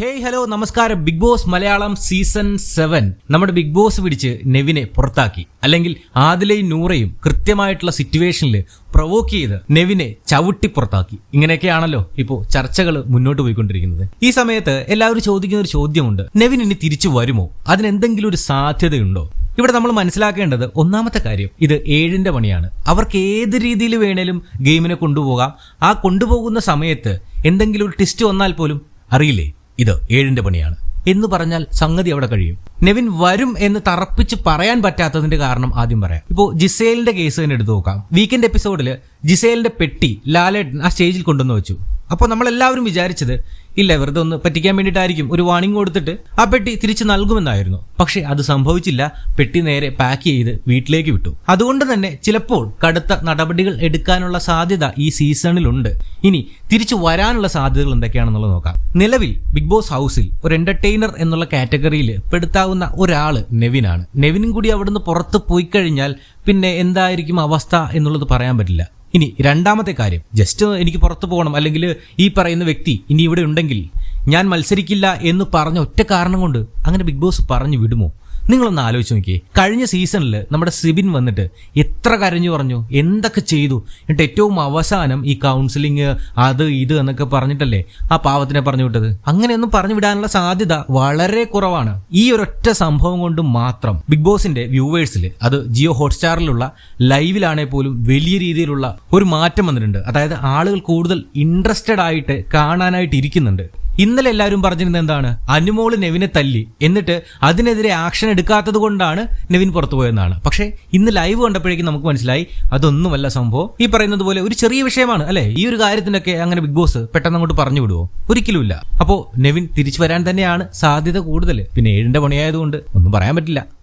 Hey hello നമസ്കാരം. Bigg Boss Malayalam season seven നമ്മുടെ big boss പിടിച്ച് നെവിനെ പുറത്താക്കി. അല്ലെങ്കിൽ ആദിലയും നൂറയും കൃത്യമായിട്ടുള്ള സിറ്റുവേഷനിൽ പ്രൊവോക്ക് ചെയ്ത് നെവിനെ ചവിട്ടി പുറത്താക്കി. ഇങ്ങനെയൊക്കെയാണല്ലോ ഇപ്പോൾ ചർച്ചകൾ മുന്നോട്ട് പോയിക്കൊണ്ടിരിക്കുന്നത്. ഈ സമയത്ത് എല്ലാവരും ചോദിക്കുന്ന ഒരു ചോദ്യമുണ്ട്. നെവിൻ ഇനി തിരിച്ചു വരുമോ? അതിനെന്തെങ്കിലും ഒരു സാധ്യതയുണ്ടോ? ഇവിടെ നമ്മൾ മനസ്സിലാക്കേണ്ടത് ഒന്നാമത്തെ കാര്യം ഇത് ഏഴിന്റെ പണിയാണ്. അവർക്ക് ഏത് രീതിയിൽ വേണേലും ഗെയിമിനെ കൊണ്ടുപോകാം. ആ കൊണ്ടുപോകുന്ന സമയത്ത് എന്തെങ്കിലും ഒരു ട്വിസ്റ്റ് വന്നാൽ പോലും അറിയില്ലേ? ഇത് ഏഴിന്റെ പണിയാണ്. എന്ന് പറഞ്ഞാൽ സംഗതി അവിടെ കഴിയും? നെവിൻ വരും എന്ന് തറപ്പിച്ച് പറയാൻ പറ്റാത്തതിന്റെ കാരണം ആദ്യം പറയാം. ഇപ്പോൾ ജിസേലിന്റെ കേസ് തന്നെ എടുത്തു നോക്കാം. വീക്കെൻഡ് എപ്പിസോഡിൽ ജിസേലിന്റെ പെട്ടി ലാലേട്ടൻ ആ സ്റ്റേജിൽ കൊണ്ടുവന്ന് വെച്ചു. അപ്പോൾ നമ്മളെല്ലാവരും വിചാരിച്ചത് ഇല്ല വെറുതെ ഒന്ന് പറ്റിക്കാൻ വേണ്ടിയിട്ടായിരിക്കും ഒരു വാണിംഗ് കൊടുത്തിട്ട് ആ പെട്ടി തിരിച്ചു നൽകുമെന്നായിരുന്നു. പക്ഷേ അത് സംഭവിച്ചില്ല. പെട്ടി നേരെ പാക്ക് ചെയ്ത് വീട്ടിലേക്ക് വിട്ടു. അതുകൊണ്ട് തന്നെ ചിലപ്പോൾ കടുത്ത നടപടികൾ എടുക്കാനുള്ള സാധ്യത ഈ സീസണിലുണ്ട്. ഇനി തിരിച്ചു വരാനുള്ള സാധ്യതകൾ എന്തൊക്കെയാണെന്നുള്ളത് നോക്കാം. നിലവിൽ ബിഗ് ബോസ് ഹൗസിൽ ഒരു എന്റർടൈനർ എന്നുള്ള കാറ്റഗറിയിൽ പെടുത്താവുന്ന ഒരാൾ നെവിനാണ്. നെവിനും കൂടി അവിടുന്ന് പുറത്ത് പോയി കഴിഞ്ഞാൽ പിന്നെ എന്തായിരിക്കും അവസ്ഥ എന്നുള്ളത് പറയാൻ പറ്റില്ല. ഇനി രണ്ടാമത്തെ കാര്യം. ജസ്റ്റ് എനിക്ക് പുറത്തു പോകണം. അല്ലെങ്കിൽ ഈ പറയുന്ന വ്യക്തി ഇനി ഇവിടെ ഉണ്ടെങ്കിൽ ഞാൻ മത്സരിക്കില്ല എന്ന് പറഞ്ഞ ഒറ്റ കാരണം കൊണ്ട് അങ്ങനെ ബിഗ് ബോസ് പറഞ്ഞു വിടുമോ? നിങ്ങളൊന്ന് ആലോചിച്ച് നോക്കി കഴിഞ്ഞ സീസണിൽ നമ്മുടെ സിബിൻ വന്നിട്ട് എത്ര കരഞ്ഞു പറഞ്ഞു? എന്തൊക്കെ ചെയ്തു? എന്നിട്ട് ഏറ്റവും അവസാനം ഈ കൗൺസിലിംഗ് അത് ഇത് എന്നൊക്കെ പറഞ്ഞിട്ടല്ലേ ആ പാവത്തിനെ പറഞ്ഞു വിട്ടത്? അങ്ങനെയൊന്നും പറഞ്ഞു വിടാനുള്ള സാധ്യത വളരെ കുറവാണ്. ഈ ഒരൊറ്റ സംഭവം കൊണ്ട് മാത്രം ബിഗ് ബോസിന്റെ വ്യൂവേഴ്സിൽ അത് ജിയോ ഹോട്ട്സ്റ്റാറിലുള്ള ലൈവിലാണെ പോലും വലിയ രീതിയിലുള്ള ഒരു മാറ്റം വന്നിട്ടുണ്ട്. അതായത് ആളുകൾ കൂടുതൽ ഇൻട്രസ്റ്റഡ് ആയിട്ട് കാണാനായിട്ട് ഇരിക്കുന്നുണ്ട്. ഇന്നലെ എല്ലാവരും പറഞ്ഞിരുന്നത് എന്താണ്? അനുമോൾ നെവിനെ തല്ലി. എന്നിട്ട് അതിനെതിരെ ആക്ഷൻ എടുക്കാത്തത് കൊണ്ടാണ് നെവിൻ പുറത്തു പോയെന്നാണ്. പക്ഷേ ഇന്ന് ലൈവ് കണ്ടപ്പോഴേക്കും നമുക്ക് മനസ്സിലായി അതൊന്നുമല്ല സംഭവം. ഈ പറയുന്നത് പോലെ ഒരു ചെറിയ വിഷയമാണ് അല്ലെ? ഈ ഒരു കാര്യത്തിനൊക്കെ അങ്ങനെ ബിഗ് ബോസ് പെട്ടെന്ന് അങ്ങോട്ട് പറഞ്ഞു വിടുവോ? ഒരിക്കലുമില്ല. അപ്പോ നെവിൻ തിരിച്ചു വരാൻ തന്നെയാണ് സാധ്യത കൂടുതൽ പിന്നെ ഏഴിന്റെ പണിയായതുകൊണ്ട് ഒന്നും പറയാൻ പറ്റില്ല.